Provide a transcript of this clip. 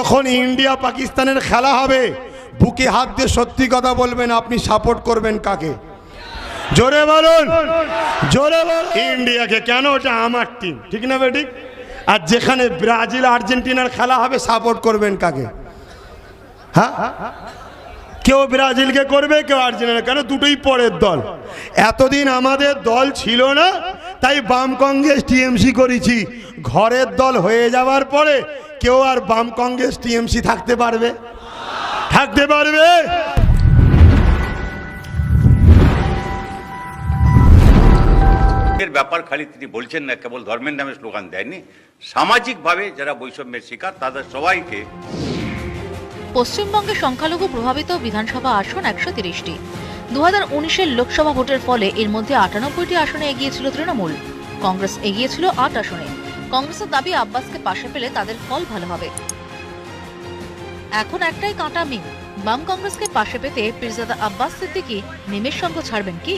যখন ইন্ডিয়া পাকিস্তানের খেলা হবে, বুকে হাত দিয়ে সত্যি কথা বলবেন, আপনি সাপোর্ট করবেন কাকে? জোরে বলুন, জোরে বল ইন্ডিয়াকে কেন ওটা আমার টিম ঠিক না বেঠিক? আর যেখানে ব্রাজিল, আর্জেন্টিনার খেলা হবে সাপোর্ট করবেন কাকে? হ্যাঁ? কেউ ব্রাজিলকে করবে, কেউ আর্জেন্টিনা কেন? দুটোই পরের দল। এতদিন আমাদের দল ছিল না, তাই বাম কংগ্রেস টিএমসি করেছি। ঘরের দল হয়ে যাওয়ার পরে কেউ আর বাম কংগ্রেস টিএমসি থাকতে পারবে? থাকতে পারবে। এর ব্যাপার খালি তিনি বলছেন না কেবল ধর্মের নামে স্লোগান দেয়নি সামাজিকভাবে যারা বৈষম্যের শিকার তাদের সবাইকে পশ্চিমবঙ্গে সংখ্যালঘু প্রভাবিত বিধানসভা আসন একশো তিরিশটি। দু হাজার উনিশের লোকসভা ভোটের ফলে এর মধ্যে আটানব্বইটি আসনে এগিয়েছিল তৃণমূল। কংগ্রেস এগিয়েছিল আট আসনে। কংগ্রেসের দাবি আব্বাসকে পাশে পেলে তাদের ফল ভালো হবে। এখন একটাই কাঁটা মিল। বাম কংগ্রেসকে পাশে পেতে পিরজাদা আব্বাস সিদ্দিকি নেমের সঙ্গ ছাড়বেন কি?